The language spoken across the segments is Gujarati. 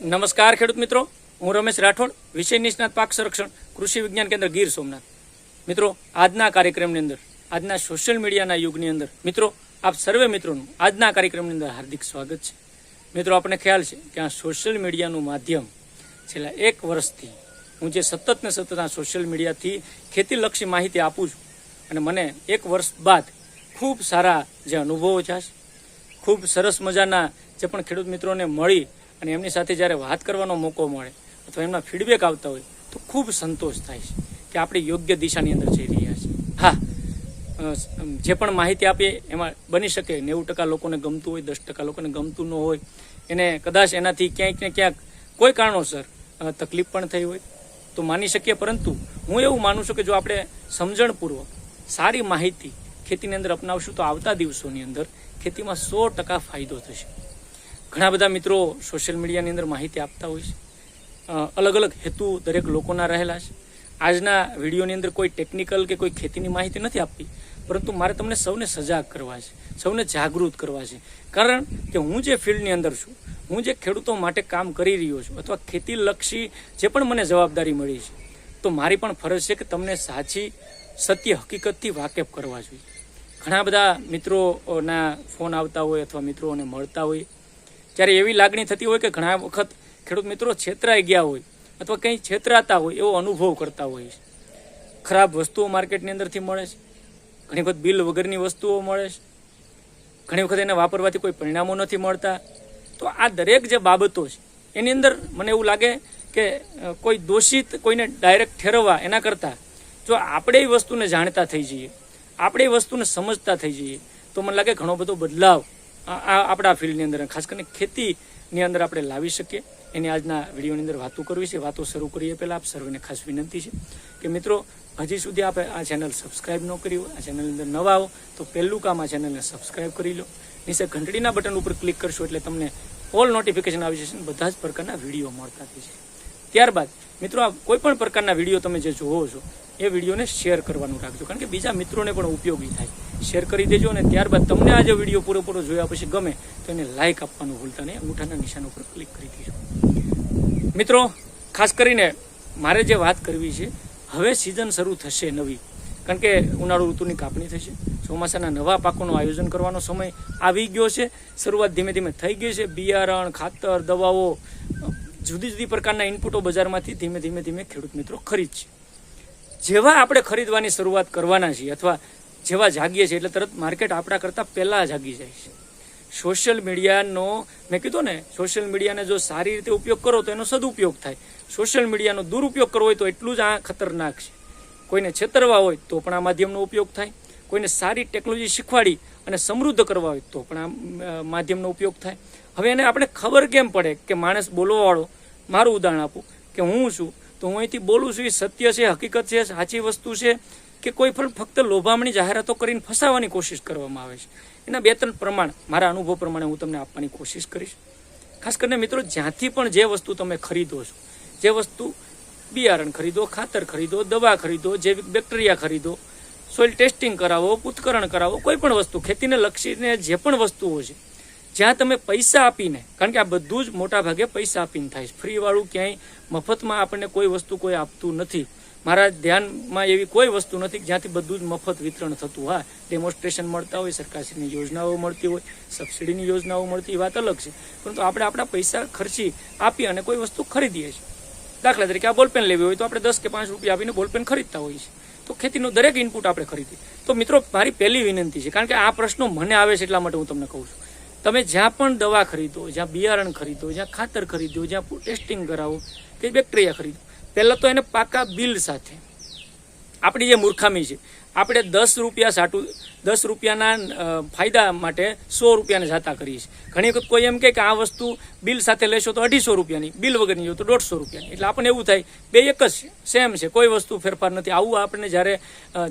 નમસ્કાર ખેડૂત મિત્રો. હું રમેશ રાઠોડ, વિષય નિષ્ણાત પાક સંરક્ષણ, કૃષિ વિજ્ઞાન કેન્દ્ર ગીર સોમનાથ. મિત્રો, આજના કાર્યક્રમની અંદર, આજના સોશિયલ મીડિયાના યુગની અંદર, મિત્રો, આપ સર્વે મિત્રોનું આજના કાર્યક્રમની અંદર હાર્દિક સ્વાગત છે. મિત્રો, આપણને ખ્યાલ છે કે આ સોશિયલ મીડિયાનું માધ્યમ છેલ્લા એક વર્ષથી હું જે સતત ને સતત આ સોશિયલ મીડિયાથી ખેતીલક્ષી માહિતી આપું છું અને મને એક વર્ષ બાદ ખૂબ સારા જે અનુભવો છે, ખૂબ સરસ મજાના જે પણ ખેડૂત મિત્રોને મળી અને એમની સાથે જ્યારે વાત કરવાનો મોકો મળે અથવા એમના ફીડબેક આવતા હોય, તો ખૂબ સંતોષ થાય છે કે આપણે યોગ્ય દિશાની અંદર જઈ રહ્યા છીએ. હા જે પણ માહિતી આપીએ, એમાં બની શકે. નેવું ટકા લોકોને ગમતું હોય, દસ ટકા લોકોને ગમતું ન હોય. એને કદાચ એનાથી ક્યાંક ને ક્યાંક કોઈ કારણોસર તકલીફ પણ થઈ હોય. તો માની શકીએ, પરંતુ હું એવું માનું છું કે જો આપણે સમજણપૂર્વક સારી માહિતી ખેતીની અંદર અપનાવશું, તો આવતા દિવસોની અંદર ખેતીમાં સો ટકા ફાયદો થશે. ઘણા બધા મિત્રો સોશિયલ મીડિયાની અંદર માહિતી આપતા હોય છે. અલગ અલગ હેતુ દરેક લોકોના રહેલા છે. આજના વિડીયોની અંદર કોઈ ટેકનિકલ કે કોઈ ખેતીની માહિતી નથી આપવી પરંતુ મારે તમને સૌને સજાગ કરવા છે, સૌને જાગૃત કરવા છે. કારણ કે હું જે ફિલ્ડની અંદર છું, હું જે ખેડૂતો માટે કામ કરી રહ્યો છું અથવા ખેતીલક્ષી જે પણ મને જવાબદારી મળી છે, તો મારી પણ ફરજ છે કે તમને સાચી, સત્ય, હકીકતથી વાકેફ કરવા જોઈએ. ઘણા બધા મિત્રોના ફોન આવતા હોય અથવા મિત્રોને મળતા હોય ત્યારે એવી લાગણી થતી હોય કે ઘણા વખત ખેડૂત મિત્રો છેતરાઈ ગયા હોય અથવા કંઈ છેતરાતા હોય એવો અનુભવ કરતા હોય છે. ખરાબ વસ્તુઓ માર્કેટની અંદરથી મળે છે. ઘણી વખત બિલ વગરની વસ્તુઓ મળે છે. ઘણી વખત એને વાપરવાથી કોઈ પરિણામો નથી મળતા. તો આ દરેક જે બાબતો છે, એની અંદર મને એવું લાગે કે કોઈ દોષિત કોઈને ડાયરેક્ટ ઠેરવવા એના કરતાં જો આપણે એ વસ્તુને જાણતા થઈ જઈએ, આપણે એ વસ્તુને સમજતા થઈ જઈએ, તો મને લાગે ઘણો બધો બદલાવ આપણા ફિલ્ડની અંદર, ખાસ કરીને ખેતીની અંદર આપણે લાવી શકીએ. એની આજના વિડીયોની અંદર વાતો કરવી છે. વાતો શરૂ કરીએ પહેલાં આપ સર્વેને ખાસ વિનંતી છે કે મિત્રો, હજી સુધી આપણે આ ચેનલ સબસ્ક્રાઇબ ન કરી હોય, આ ચેનલની અંદર નવા આવો, તો પહેલું કામ આ ચેનલને સબસ્ક્રાઇબ કરી લો. નીચે ઘંટડીના બટન ઉપર ક્લિક કરશો એટલે તમને ઓલ નોટિફિકેશન આવી જશે બધા જ પ્રકારના વીડિયો મળતા થશે ત્યારબાદ, મિત્રો, આ કોઈ પણ પ્રકારના વીડિયો તમે જે જોવો છો, એ વિડીયોને શેર કરવાનું રાખજો. કારણ કે બીજા મિત્રોને પણ ઉપયોગી થાય. શેર કરી દેજો અને ત્યારબાદ તમને આ જે વીડિયો પૂરેપૂરો જોયા પછી ગમે તો એને લાઇક આપવાનું ભૂલતા નહીં. અંગૂઠાના નિશાન ઉપર ક્લિક કરી દેજો. મિત્રો, ખાસ કરીને મારે જે વાત કરવી છે, હવે સિઝન શરૂ થશે નવી. કારણ કે ઉનાળુ ઋતુની કાપણી થશે. ચોમાસાના નવા પાકોનું આયોજન કરવાનો સમય આવી ગયો છે. શરૂઆત ધીમે ધીમે થઈ ગઈ છે. બિયારણ, ખાતર, દવાઓ, જુદી જુદી પ્રકારના ઇનપુટો બજારમાંથી ધીમે ધીમે ધીમે ખેડૂત મિત્રો ખરીદશે. જેવા આપણે ખરીદવાની શરૂઆત કરવાના છીએ અથવા જેવા જાગીએ છીએ એટલે તરત માર્કેટ આપણા કરતાં પહેલાં જાગી જાય છે. સોશિયલ મીડિયાનો, મેં કીધું ને, સોશિયલ મીડિયાને જો સારી રીતે ઉપયોગ કરો તો એનો સદુપયોગ થાય. સોશિયલ મીડિયાનો દુરુપયોગ કરવો હોય તો એટલું જ આ ખતરનાક છે. કોઈને છેતરવા હોય તો પણ આ માધ્યમનો ઉપયોગ થાય. કોઈને સારી ટેકનોલોજી શીખવાડી અને સમૃદ્ધ કરવા હોય તો પણ આ માધ્યમનો ઉપયોગ થાય. હવે એને આપણે ખબર કેમ પડે કે માણસ બોલવાવાળો, મારું ઉદાહરણ આપું કે હું છું, તો હું અહીંથી બોલું છું, એ સત્ય છે, હકીકત છે, સાચી વસ્તુ છે કે કોઈ પણ ફક્ત લોભામણી જાહેરાતો કરીને ફસાવવાની કોશિશ કરવામાં આવે છે. એના બે ત્રણ પ્રમાણ મારા અનુભવ પ્રમાણે હું તમને આપવાની કોશિશ કરીશ. ખાસ કરીને મિત્રો, જ્યાંથી પણ જે વસ્તુ તમે ખરીદો છો, જે વસ્તુ બિયારણ ખરીદો, ખાતર ખરીદો, દવા ખરીદો જૈવિક બેક્ટેરિયા ખરીદો, સોઇલ ટેસ્ટિંગ કરાવો ઉત્કરણ કરાવો, કોઈ પણ વસ્તુ, ખેતીને લક્ષીને જે પણ વસ્તુઓ છે, જ્યાં તમે પૈસા આપીને, કારણ કે આ બધું જ મોટા ભાગે પૈસા આપીને થાય છે. ફ્રીવાળું ક્યાંય મફતમાં આપણને કોઈ વસ્તુ કોઈ આપતું નથી. મારા ધ્યાનમાં એવી કોઈ વસ્તુ નથી જ્યાંથી બધું જ મફત વિતરણ થતું હા ડેમોન્સ્ટ્રેશન મળતા હોય, સરકારશ્રીની યોજનાઓ મળતી હોય સબસિડીની યોજનાઓ મળતી વાત અલગ છે. પરંતુ આપણે આપણા પૈસા ખર્ચી આપી અને કોઈ વસ્તુ ખરીદીએ છીએ. દાખલા તરીકે આ બોલપેન લેવી હોય તો આપણે દસ કે પાંચ રૂપિયા આપીને બોલપેન ખરીદતા હોઈએ છીએ. તો ખેતીનો દરેક ઇનપુટ આપણે ખરીદીએ. તો મિત્રો, મારી પહેલી વિનંતી છે, કારણ કે આ પ્રશ્નો મને આવે છે એટલા માટે હું તમને કહું છું. તમે જ્યાં પણ દવા ખરીદો, જ્યાં બિયારણ ખરીદો, જ્યાં ખાતર ખરીદો જ્યાં ટેસ્ટિંગ કરાવો, કે બેક્ટેરિયા ખરીદો પહેલાં તો એને પાકા બિલ સાથે. આપણી જે મૂર્ખામી છે. આપણે દસ રૂપિયા સાટું, દસ રૂપિયાના ફાયદા માટે સો રૂપિયાને જાતા કરીએ છીએ. ઘણી વખત કોઈ એમ કે આ વસ્તુ બિલ સાથે લેશો તો અઢીસો રૂપિયાની, બિલ વગરની જો તો દોઢસો રૂપિયાની. એટલે આપણને એવું થાય, બે એક જ, સેમ છે, કોઈ વસ્તુ ફેરફાર નથી. આવું આપણને જ્યારે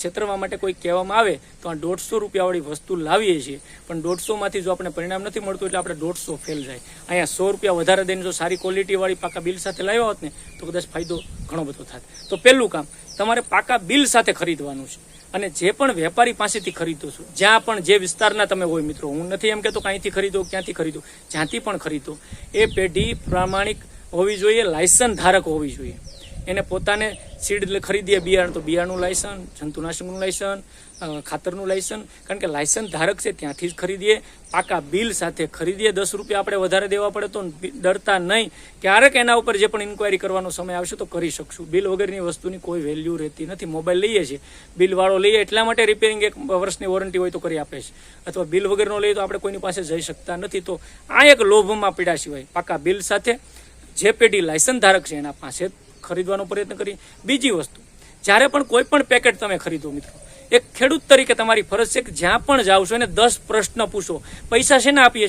છેતરવા માટે કોઈ કહેવામાં આવે, તો આ દોઢસો રૂપિયાવાળી વસ્તુ લાવીએ છીએ. પણ દોઢસોમાંથી જો આપણે પરિણામ નથી મળતું, એટલે આપણે દોઢસો ફેલ જાય. અહીંયા સો રૂપિયા વધારે દઈને જો સારી ક્વોલિટીવાળી પાકા બિલ સાથે લાવ્યા હોત ને, તો કદાચ ફાયદો ઘણો બધો થાત. તો પહેલું કામ, તમારે પાકા બિલ સાથે ખરીદવાનું છે. અને જે પણ વેપારી પાસેથી ખરીદો છો, જ્યાં પણ જે વિસ્તારના તમે હોય મિત્રો, હું નથી એમ કહેતો કે અહીંથી ખરીદો, ક્યાંથી ખરીદો, જ્યાંથી પણ ખરીદો, એ પેઢી પ્રામાણિક હોવી જોઈએ, લાયસન્સ ધારક હોવી જોઈએ. એને પોતાને સીડ ખરીદીએ બિયારણ. તો બિયારણનું લાયસન્સ જંતુનાશકનું લાયસન્સ ખાતરનું લાયસન્સ કારણ કે લાયસન્સ ધારક છે, ત્યાંથી જ ખરીદીએ. પાકા બિલ સાથે ખરીદીએ. દસ રૂપિયા આપણે વધારે દેવા પડે તો ડરતા નહીં. ક્યારેક એના ઉપર જે પણ ઇન્કવાયરી કરવાનો સમય આવશે તો કરી શકશું. બિલ વગરની વસ્તુની કોઈ વેલ્યુ રહેતી નથી. મોબાઈલ લઈએ છીએ. બિલવાળો લઈએ એટલા માટે રિપેરિંગ એક વર્ષની વોરંટી હોય તો કરી આપે છે. અથવા બિલ વગરનો લઈએ તો આપણે કોઈની પાસે જઈ શકતા નથી. તો આ એક લોભમાં પીડા સિવાય પાકા બિલ સાથે જે પેઢી લાયસન્સ ધારક છે એના પાસે ખરીદવાનો પ્રયત્ન કરી. બીજી વસ્તુ, જ્યારે પણ કોઈ પણ પેકેટ તમે ખરીદો મિત્રો, એક ખેડૂત તરીકે તમારી ફરજ છે કે જ્યાં પણ જાઓ છો એને દસ પ્રશ્ન પૂછો. પૈસા શેને આપીએ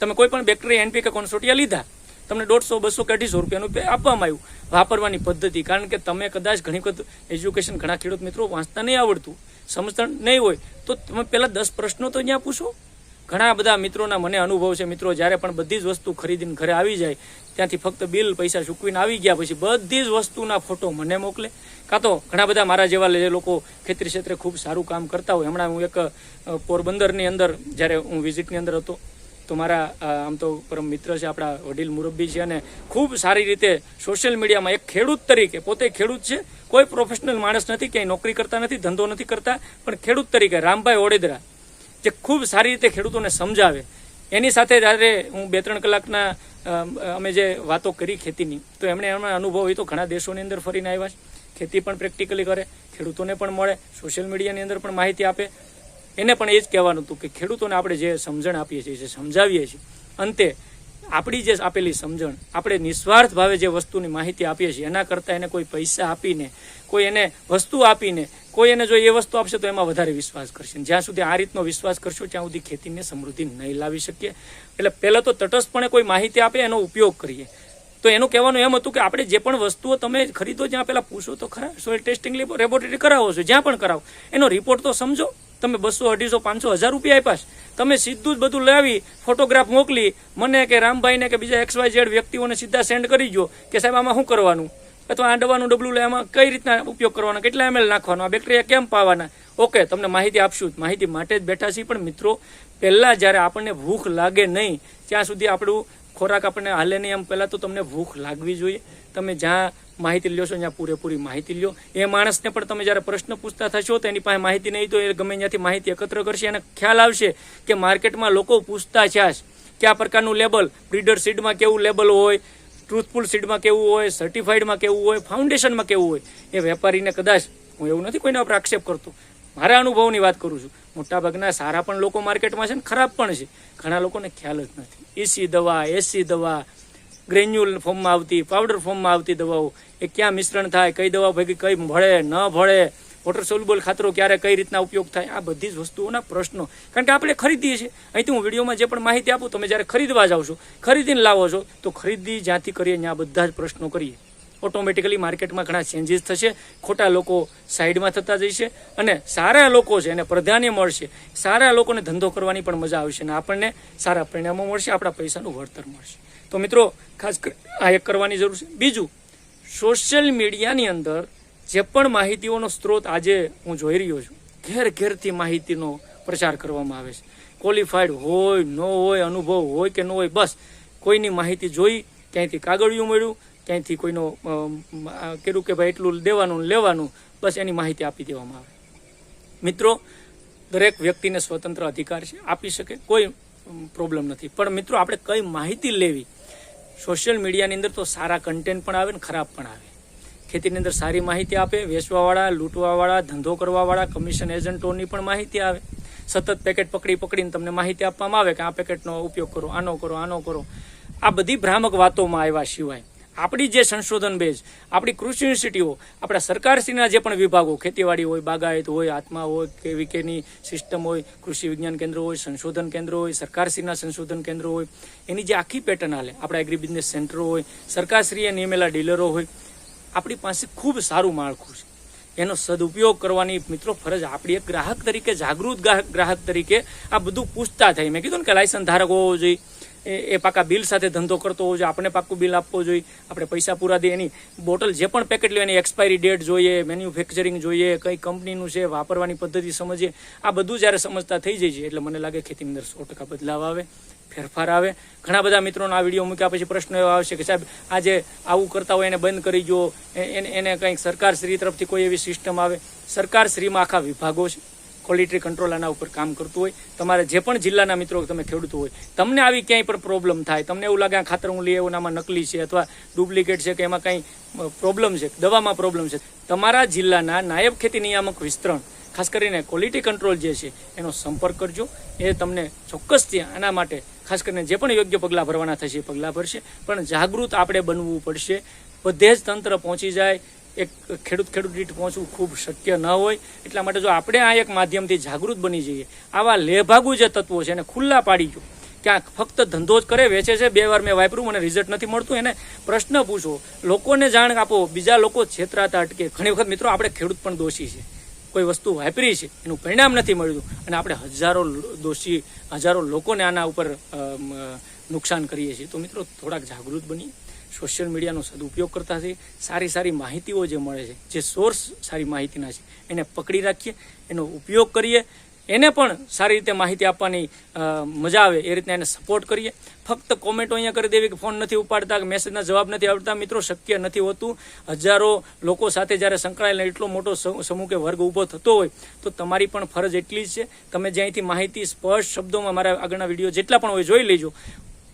તમે કોઈ પણ બેકરી એનપી કે કોન્સોટિયા લીધા, તમને દોઢસો, બસો કે અઢીસો રૂપિયાનું આપવામાં આવ્યું. વાપરવાની પદ્ધતિ, કારણ કે તમે કદાચ ઘણી વખત એજ્યુકેશન ઘણા ખેડૂત મિત્રો વાંચતા નહીં આવડતું, સમજતા નહીં હોય, તો તમે પહેલાં દસ પ્રશ્નો તો ત્યાં પૂછો. ઘણા બધા મિત્રોના મને અનુભવ છે. મિત્રો, જ્યારે પણ બધી જ વસ્તુ ખરીદીને ઘરે આવી જાય, ત્યાંથી ફક્ત બિલ પૈસા ચૂકવીને આવી ગયા પછી બધી જ વસ્તુના ફોટો મને મોકલે. કાં તો ઘણા બધા મારા જેવા લોકો ખેતી ક્ષેત્રે ખૂબ સારું કામ કરતા હોય. હમણાં હું એક પોરબંદરની અંદર, જ્યારે હું વિઝિટની અંદર હતો, તો મારા આમ તો પરમ મિત્ર છે, આપણા વડીલ મુરબ્બી છે અને ખૂબ સારી રીતે સોશિયલ મીડિયામાં એક ખેડૂત તરીકે, પોતે ખેડૂત છે. કોઈ પ્રોફેશનલ માણસ નથી, ક્યાંય નોકરી કરતા નથી, ધંધો નથી કરતા, પણ ખેડૂત તરીકે રામભાઈ ઓડેદરા જે ખૂબ સારી રીતે ખેડૂતોને સમજાવે. એની સાથે જ્યારે હું બે ત્રણ કલાકના, અમે જે વાતો કરી ખેતીની, તો એમણે એમના અનુભવ, એ તો ઘણા દેશોની અંદર ફરીને આવ્યા છે. ખેતી પણ પ્રેક્ટિકલી કરે, ખેડૂતોને પણ મળે, સોશિયલ મીડિયાની અંદર પણ માહિતી આપે. એને પણ એ જ કહેવાનું હતું કે ખેડૂતોને આપણે જે સમજણ આપીએ છીએ, જે સમજાવીએ છીએ, અંતે આપણી જે આપેલી સમજણ, આપણે નિસ્વાર્થ ભાવે જે વસ્તુની માહિતી આપીએ છીએ, એના કરતાં એને કોઈ પૈસા આપીને, કોઈ એને વસ્તુ આપીને કોઈ એને જો એ વસ્તુ આપશે તો એમાં વધારે વિશ્વાસ કરશે. જ્યાં સુધી આ રીતનો વિશ્વાસ કરશો, ત્યાં સુધી ખેતીને સમૃદ્ધિ નહીં લાવી શકીએ. એટલે પહેલાં તો તટસ્થપણે કોઈ માહિતી આપે, એનો ઉપયોગ કરીએ. તો એનું કહેવાનું એમ હતું કે આપણે જે પણ વસ્તુઓ તમે ખરીદો, જ્યાં પહેલાં પૂછો તો ખરા સોઇલ ટેસ્ટિંગ લેબોરેટરી કરાવો છો, જ્યાં પણ કરાવો. એનો રિપોર્ટ તો સમજો. તમે બસો, અઢીસો, પાંચસો, હજાર રૂપિયા આપ્યા તમે સીધું જ બધું લાવી ફોટોગ્રાફ મોકલી, મને કે રામભાઈને કે બીજા એક્સ વાય ઝેડ વ્યક્તિઓને સીધા સેન્ડ કરી દો કે સાહેબ, આમાં શું કરવાનું? અથવા આ દવાનું ડબલું લેવામાં કઈ રીતના ઉપયોગ કરવાનો, કેટલા એમએલ નાખવાનો, આ બેક્ટેરિયા કેમ પાવાના? ઓકે તમને માહિતી આપશું માહિતી માટે જ બેઠા છીએ. પણ મિત્રો, પહેલાં જ્યારે આપણને ભૂખ લાગે નહીં, ત્યાં સુધી આપણું ખોરાક આપણને હાલે નહીં. એમ પહેલાં તો તમને ભૂખ લાગવી જોઈએ. તમે જ્યાં માહિતી લ્યો છો, ત્યાં પૂરેપૂરી માહિતી લ્યો. એ માણસને પણ તમે જ્યારે પ્રશ્ન પૂછતા થશો તો એની પાસે માહિતી નહીં, તો એ ગમે ત્યાંથી માહિતી એકત્ર કરશે. અને ખ્યાલ આવશે કે માર્કેટમાં લોકો પૂછતા છે કયા પ્રકારનું લેબલ બ્રીડર સીડમાં કેવું લેબલ હોય ટ્રુથફુલ સીડમાં કેવું હોય સર્ટિફાઈડમાં કેવું હોય ફાઉન્ડેશનમાં કેવું હોય, એ વેપારીને કદાચ હું એવું નથી કોઈના ઉપર આક્ષેપ કરતો. મારા અનુભવની વાત કરું છું. મોટાભાગના સારા પણ લોકો માર્કેટમાં છે ને ખરાબ પણ છે. ઘણા લોકોને ખ્યાલ જ નથી. એસી દવા એસી દવા, ગ્રેન્યુલ ફોર્મમાં આવતી, પાવડર ફોર્મમાં આવતી દવાઓ, એ ક્યાં મિશ્રણ થાય, કઈ દવા ભેગી, કઈ ભળે, ન ભળે વોટર સોલ્યુબલ ખાતરો ક્યારે કઈ રીતના ઉપયોગ થાય, આ બધી જ વસ્તુઓના પ્રશ્નો. કારણ કે આપણે ખરીદીએ છીએ. અહીંથી હું વિડીયોમાં જે પણ માહિતી આપું, તમે જ્યારે ખરીદવા જાઓ છો, ખરીદીને લાવો છો, તો ખરીદી જ્યાંથી કરીએ ત્યાં બધા જ પ્રશ્નો કરીએ. ઓટોમેટિકલી માર્કેટમાં ઘણા ચેન્જીસ થશે, ખોટા લોકો સાઈડમાં થતા જશે અને સારા લોકો છે, એને પ્રાધાન્ય મળશે. સારા લોકોને ધંધો કરવાની પણ મજા આવશે, અને આપણને સારા પરિણામો મળશે, આપણા પૈસાનું વળતર મળશે. તો મિત્રો, ખાસ આ એક કરવાની જરૂર છે. બીજું સોશિયલ મીડિયાની અંદર જે પણ માહિતીઓનો સ્ત્રોત આજે હું જોઈ રહ્યો છું, ઘેર ઘેરથી માહિતીનો પ્રચાર કરવામાં આવે છે. ક્વોલિફાઈડ હોય, ન હોય, અનુભવ હોય કે ન હોય, બસ કોઈની માહિતી જોઈ, ક્યાંયથી કાગળિયું મળ્યું, ક્યાંયથી કોઈનો કર્યું કે ભાઈ એટલું દેવાનું લેવાનું, બસ એની માહિતી આપી દેવામાં આવે. મિત્રો, દરેક વ્યક્તિને સ્વતંત્ર અધિકાર છે, આપી શકે, કોઈ પ્રોબ્લેમ નથી. પણ મિત્રો, આપણે કઈ માહિતી લેવી? સોશિયલ મીડિયાની અંદર તો સારા કન્ટેન્ટ પણ આવે ને ખરાબ પણ આવે. ખેતીની અંદર સારી માહિતી આપે, વેચવાવાળા, લૂંટવાવાળા, ધંધો કરવાવાળા કમિશન એજન્ટોની પણ માહિતી આવે. સતત પેકેટ પકડી પકડીને તમને માહિતી આપવામાં આવે કે આ પેકેટનો ઉપયોગ કરો, આનો કરો આનો કરો. આ બધી ભ્રામક વાતોમાં આવ્યા સિવાય, આપણી જે સંશોધન બેઝ, આપણી કૃષિ યુનિવર્સિટીઓ, આપણા સરકારશ્રીના જે પણ વિભાગો, ખેતીવાડી હોય, બાગાયત હોય, આત્મા હોય, કે વિકેની સિસ્ટમ હોય, કૃષિ વિજ્ઞાન કેન્દ્ર હોય, સંશોધન કેન્દ્ર હોય, સરકારશ્રીના સંશોધન કેન્દ્રો હોય, એની જે આખી પેટર્ન હાલે. આપણા એગ્રી બિઝનેસ સેન્ટરો હોય સરકારશ્રીએ નિયમેલા ડીલરો હોય આપણી પાસે ખૂબ સારું માળખું છે. એનો સદુપયોગ કરવાની મિત્રો ફરજ આપણી એક ગ્રાહક તરીકે, જાગૃત ગ્રાહક તરીકે આ બધું પૂછતા થાય. મેં કીધું ને કે લાયસન્સ ધારક હોવો જોઈએ. એ પાકા બિલ સાથે ધંધો કરતો હોવો જોઈએ. આપણે પાકું બિલ આપવો જોઈએ. આપણે પૈસા પૂરા દઈએ એની બોટલ જે પણ પેકેટ લે, એની એક્સપાયરી ડેટ જોઈએ મેન્યુફેક્ચરિંગ જોઈએ, કઈ કંપનીનું છે, વાપરવાની પદ્ધતિ સમજીએ. આ બધું જ્યારે સમજતા થઈ જાય છે એટલે મને લાગે ખેતીની અંદર સો ટકા બદલાવ આવે. ફેરફાર આવે. ઘણા બધા મિત્રોના આ વીડિયો મૂક્યા પછી પ્રશ્નો એવો આવશે કે સાહેબ, આજે આવું કરતા હોય એને બંધ કરી જુઓ એને કંઈક સરકાર શ્રી તરફથી કોઈ એવી સિસ્ટમ આવે. સરકાર શ્રીમાં આખા વિભાગો છે. ક્વોલિટી કંટ્રોલ આના ઉપર કામ કરતું હોય. તમારે જે પણ જિલ્લાના મિત્રો તમે ખેડૂતો હોય, તમને આવી ક્યાંય પણ પ્રોબ્લેમ થાય, તમને એવું લાગે આ ખાતર હું લઈ એવું આમાં નકલી છે અથવા ડુપ્લિકેટ છે કે એમાં કંઈ પ્રોબ્લેમ છે, દવામાં પ્રોબ્લેમ છે. તમારા જિલ્લાના નાયબ ખેતી નિયામક વિસ્તરણ, ખાસ કરીને ક્વોલિટી કંટ્રોલ જે છે, એનો સંપર્ક કરજો. એ તમને ચોક્કસથી આના માટે ખાસ કરીને જે પણ યોગ્ય પગલાં ભરવાના થશે એ પગલાં ભરશે. પણ જાગૃત આપણે બનવું પડશે. બધે જ તંત્ર પહોંચી જાય. એક ખેડૂત ખેડૂત દીઠ પહોંચવું ખૂબ શક્ય ન હોય. એટલા માટે જો આપણે આ એક માધ્યમથી જાગૃત બની જઈએ, આવા લેભાગુ જે તત્વો છે એને ખુલ્લા પાડી જો ક્યાંક ફક્ત ધંધો જ કરે, વેચે છે, બે વાર મેં વાપર્યું, મને રિઝલ્ટ નથી મળતું. એને પ્રશ્ન પૂછો. લોકોને જાણ આપો. બીજા લોકો છેતરાતા અટકે. ઘણી વખત મિત્રો, આપણે ખેડૂત પણ દોષી છે કોઈ વસ્તુ વાપરી છે, એનું પરિણામ નથી મળ્યું. અને આપણે હજારો દોષી, હજારો લોકોને આના ઉપર નુકસાન કરીએ છીએ. તો મિત્રો, થોડાક જાગૃત બનીએ સોશિયલ મીડિયાનો સદુપયોગ કરતા છે. સારી સારી માહિતીઓ જે મળે છે, જે સોર્સ સારી માહિતીના છે, એને પકડી રાખીએ. એનો ઉપયોગ કરીએ. એને પણ સારી રીતે માહિતી આપવાની મજા આવે, એ રીતના એને સપોર્ટ કરીએ. ફક્ત કોમેન્ટો અહીંયા કરી દેવી કે ફોન નથી ઉપાડતા, કે મેસેજના જવાબ નથી આવતા મિત્રો, શક્ય નથી હોતું. હજારો લોકો સાથે જ્યારે સંકળાયેલા એટલો મોટો સમ- સમૂહ કે વર્ગ ઊભો થતો હોય, તો તમારી પણ ફરજ એટલી જ છે. તમે જ્યાંથી માહિતી સ્પષ્ટ શબ્દોમાં મારા આગળના વીડિયો જેટલા પણ હોય જોઈ લેજો.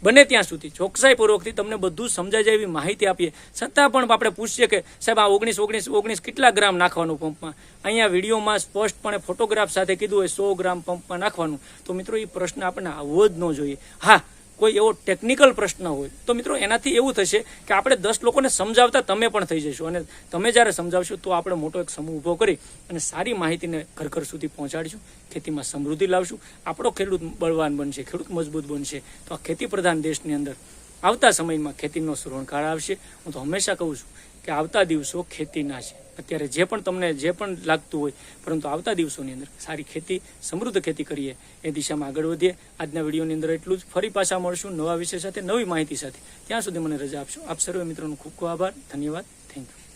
બને ત્યાં સુધી. ચોકસાઈપૂર્વકથી તમને બધું સમજાય જાય એવી માહિતી આપીએ. છતાં પણ આપણે પૂછીએ કે, સાહેબ, આ ઓગણીસ ઓગણીસ ઓગણીસ કેટલા ગ્રામ નાખવાનું પંપમાં? અહીંયા વિડીયોમાં સ્પષ્ટપણે ફોટોગ્રાફ સાથે કીધું હોય સો ગ્રામ પંપમાં નાખવાનું. તો મિત્રો, એ પ્રશ્ન આપણને આવવો જ ન જોઈએ. હા કોઈ એવો ટેકનિકલ પ્રશ્ન હોય, તો મિત્રો એનાથી એવું થશે કે આપણે દસ લોકોને સમજાવતા તમે પણ થઈ જશો. અને તમે જ્યારે સમજાવશો, તો આપણે મોટો એક સમૂહ ઊભો કરી અને સારી માહિતીને ઘર ઘર સુધી પહોંચાડીશું. ખેતીમાં સમૃદ્ધિ લાવશું. આપણો ખેડૂત બળવાન બનશે, ખેડૂત મજબૂત બનશે. તો આ ખેતી પ્રધાન દેશની અંદર આવતા સમયમાં ખેતીનો સુરણકાળ આવશે. હું તો હંમેશા કહું છું કે આવતા દિવસો ખેતીના છે. અત્યારે જે પણ તમને જે પણ લાગતું હોય, પરંતુ આવતા દિવસોની અંદર સારી ખેતી, સમૃદ્ધ ખેતી કરીએ. એ દિશામાં આગળ વધીએ. આજના વિડીયોની અંદર એટલું જ. ફરી પાછા મળશું નવા વિષય સાથે, નવી માહિતી સાથે. ત્યાં સુધી મને રજા આપશો. આપ સર્વે મિત્રોનો ખૂબ ખૂબ આભાર. ધન્યવાદ. Thank you